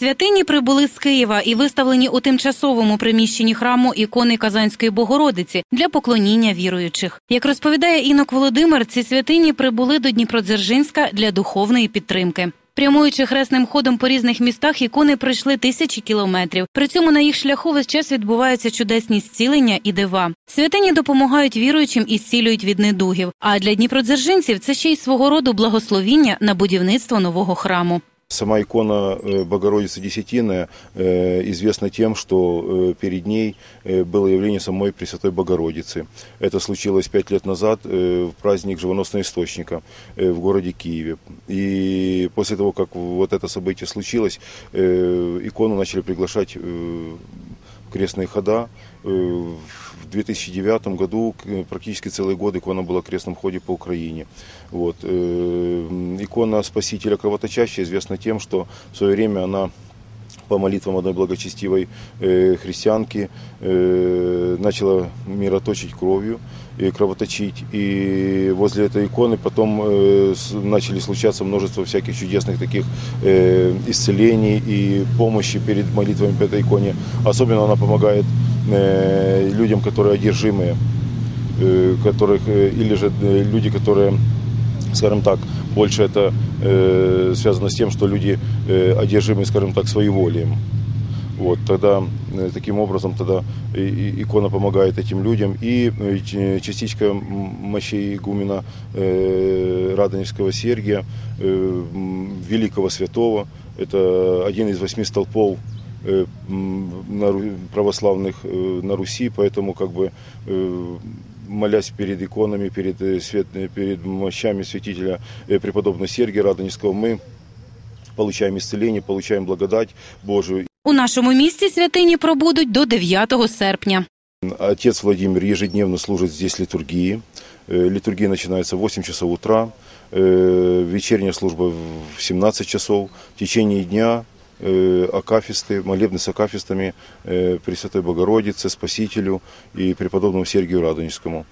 Святині прибули з Києва і виставлені у тимчасовому приміщенні храму ікони Казанської Богородиці для поклоніння віруючих. Як розповідає інок Володимир, ці святині прибули до Дніпродзержинська для духовної підтримки. Прямуючи хресним ходом по різних містах, ікони пройшли тисячі кілометрів. При цьому на їх шляху весь час відбуваються чудесні зцілення і дива. Святині допомагають віруючим і зцілюють від недугів. А для дніпродзержинців це ще й свого роду благословіння на будівництво нового храму. Сама икона э, Богородицы Десятины э, известна тем, что э, перед ней было явление самой Пресвятой Богородицы. Это случилось пять лет назад в праздник Живоносного Источника в городе Киеве. И после того, как вот это событие случилось, икону начали приглашать крестные хода. Э, В 2009 году к- практически целый год икона была в крестном ходе по Украине. Вот. э, Икона Спасителя Кровоточащая известна тем, что в свое время она по молитвам одной благочестивой э, христианки э, начала мироточить кровью и кровоточить. И возле этой иконы потом э, начали случаться множество всяких чудесных таких э, исцелений и помощи перед молитвами по этой иконе. Особенно она помогает э, людям, которые одержимые, э, которых, э, или же э, люди, которые скажем так, больше это э, связано с тем, что люди э, одержимы, скажем так, своеволием. Вот, тогда э, таким образом тогда икона помогает этим людям. И э, частичка мощей игумена э, Радонежского Сергия, э, великого святого, это один из восьми столпов э, православных на Руси, поэтому как бы молясь перед иконами, перед, э, свет, э, перед мощами святителя э, преподобного Сергия Радонежского, мы получаем исцеление, получаем благодать Божию. У нашому місті святині пробудуть до 9 серпня. Отец Владимир ежедневно служит здесь литургии. Э, Литургия начинается в 8 часов утра, э, вечерняя служба в 17 часов. В течение дня э, акафисты, молебны с акафистами э, Пресвятой Богородице, Спасителю и преподобному Сергию Радонежскому.